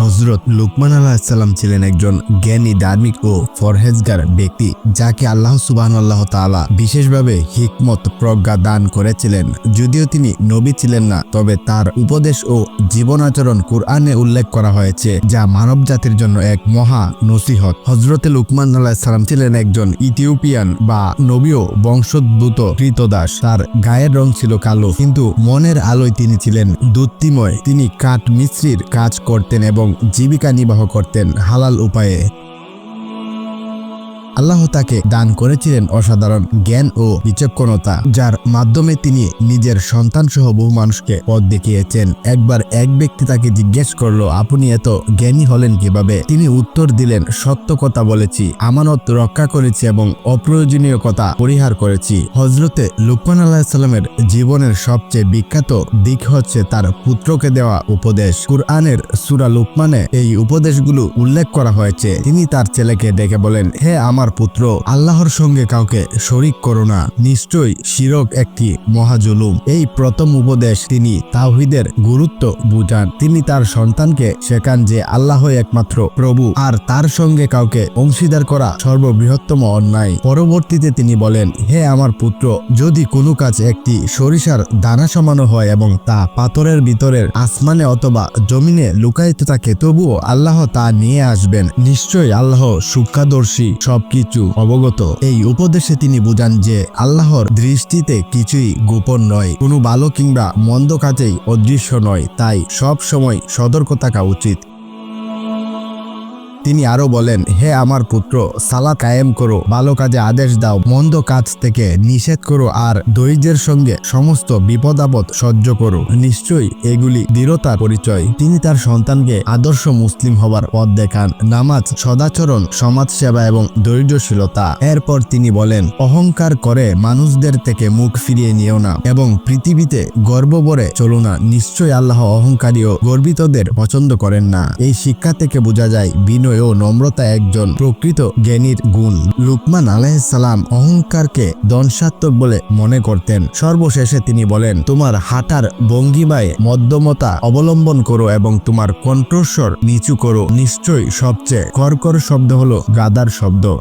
হজরত লুকমান আলাহিসাল্লাম ছিলেন একজন জ্ঞানী, ধার্মিক ও ফরহেজগার ব্যক্তি যাকে আল্লাহ সুবাহ আল্লাহ তাআলা বিশেষভাবে হিকমত, প্রজ্ঞা দান করেছিলেন। যদিও তিনি নবী ছিলেন না, তবে তার উপদেশ ও জীবন আচরণ কোরআনে উল্লেখ করা হয়েছে, যা মানব জাতির জন্য এক মহা নসিহত। হজরতে লুকমান আলাহিসাল্লাম ছিলেন একজন ইথিওপিয়ান বা নবীয় বংশোদ্ভূত কৃতদাস তার গায়ের রং ছিল কালো, কিন্তু মনের আলোয় তিনি ছিলেন দুত্তিময় তিনি কাঠ মিস্ত্রির কাজ করতেন এবং জীবিকা নির্বাহ করতেন হালাল উপায়ে। আল্লাহ তাকে দান করেছিলেন অসাধারণ জ্ঞান ও বিচক্ষণতা, যার মাধ্যমে তিনি নিজের সন্তান সহ বহু মানুষকে পথ দেখিয়েছেন। একবার এক ব্যক্তি তাকে জিজ্ঞেস করল, আপনি এত জ্ঞানী হলেন কীভাবে? তিনি উত্তর দিলেন, সত্য কথা বলেছি, আমানত রক্ষা করেছি এবং অপ্রয়োজনীয় কথা পরিহার করেছি। হজরতে লুকমান আলাহিসাল্লামের জীবনের সবচেয়ে বিখ্যাত দিক হচ্ছে তার পুত্রকে দেওয়া উপদেশ। কুরআনের সুরা লুকমানে এই উপদেশগুলো উল্লেখ করা হয়েছে। তিনি তার ছেলেকে ডেকে বলেন, হে আমার পুত্র, আল্লাহর সঙ্গে কাউকে শরিক করো না। নিশ্চয়ই শিরক একটি মহাজুলুম। এই প্রথম উপদেশ তিনি তাওহিদের গুরুত্ব বুঝান। তিনি তার সন্তানকে শেখান যে আল্লাহ একমাত্র প্রভু, আর তার সঙ্গে কাউকে অংশীদার করা সর্ববৃহত্তম অন্যায়। পরবর্তীতে তিনি বলেন, হে আমার পুত্র, যদি কোনো কাজ একটি সরিষার দানা সমানো হয় এবং তা পাথরের ভিতরের আসমানে অথবা জমিনে লুকায়িত থাকে, তবুও আল্লাহ তা নিয়ে আসবেন। নিশ্চয়ই আল্লাহ সূক্ষাদর্শী সবকিছু অবগত। এই উপদেশে তিনি বুঝান যে আল্লাহর দৃষ্টিতে কিছুই গোপন নয়, কোনো ভালো কিংবা মন্দ কাজেই অদৃশ্য নয়, তাই সব সময় সতর্ক থাকা উচিত। তিনি আরও বলেন, হে আমার পুত্র সালা কায়েম করো, ভালো কাজে আদেশ দাও, মন্দ কাজ থেকে নিষেধ করো আর ধৈর্যের সঙ্গে সমস্ত বিপদ আপদ সহ্য করো। নিশ্চয়ই এগুলি দৃঢ়তার পরিচয়। তিনি তার সন্তানকে আদর্শ মুসলিম হবার পথ দেখান। নামাজ, সদাচরণ সমাজ সেবা এবং ধৈর্যশীলতা। এরপর তিনি বলেন, অহংকার করে মানুষদের থেকে মুখ ফিরিয়ে নিও না এবং পৃথিবীতে গর্ব বরে চলো না। নিশ্চয়ই আল্লাহ অহংকারী ও গর্বিতদের পছন্দ করেন না। এই শিক্ষা থেকে বোঝা যায়, বিনয় ও নম্রতা একজন প্রকৃত জ্ঞানীর গুণ। লুকমান সালাম অহংকারকে দংশাত্মক বলে মনে করতেন। সর্বশেষে তিনি বলেন, তোমার হাঁটার ভঙ্গিমায় মধ্যমতা অবলম্বন করো এবং তোমার কণ্ঠস্বর নিচু করো। নিশ্চয়ই সবচেয়ে কর্কর শব্দ হলো গাদার শব্দ।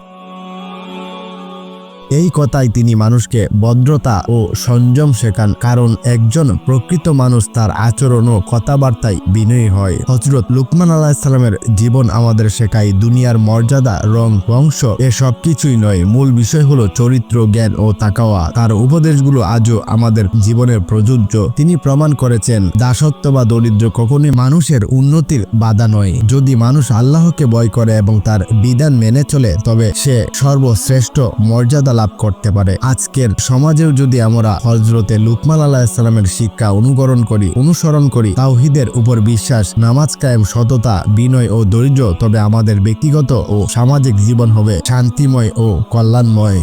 এই কথাই তিনি মানুষকে ভদ্রতা ও সংযম শেখান, কারণ একজন প্রকৃত মানুষ তার আচরণ ও কথাবার্তায় বিনয়ী হয়। হজরত লুকমান আলাহিসাল্লামের জীবন আমাদের শেখায়, দুনিয়ার মর্যাদা, রং, বংশ এ সব কিছুই নয়। মূল বিষয় হলো চরিত্র, জ্ঞান ও তাকাওয়া। তার উপদেশগুলো আজও আমাদের জীবনের প্রযোজ্য। তিনি প্রমাণ করেছেন, দাসত্ব বা দরিদ্র কখনই মানুষের উন্নতির বাধা নয়। যদি মানুষ আল্লাহকে ভয় করে এবং তার বিধান মেনে চলে, তবে সে সর্বশ্রেষ্ঠ মর্যাদা লাভ করতে পারে। আজকের সমাজেও যদি আমরা হজরতে লুকমান ইসলামের শিক্ষা অনুকরণ করি, অনুসরণ করি, তাওহিদের উপর বিশ্বাস, নামাজ কায়েম, সততা, বিনয় ও ধৈর্য, তবে আমাদের ব্যক্তিগত ও সামাজিক জীবন হবে শান্তিময় ও কল্যাণময়।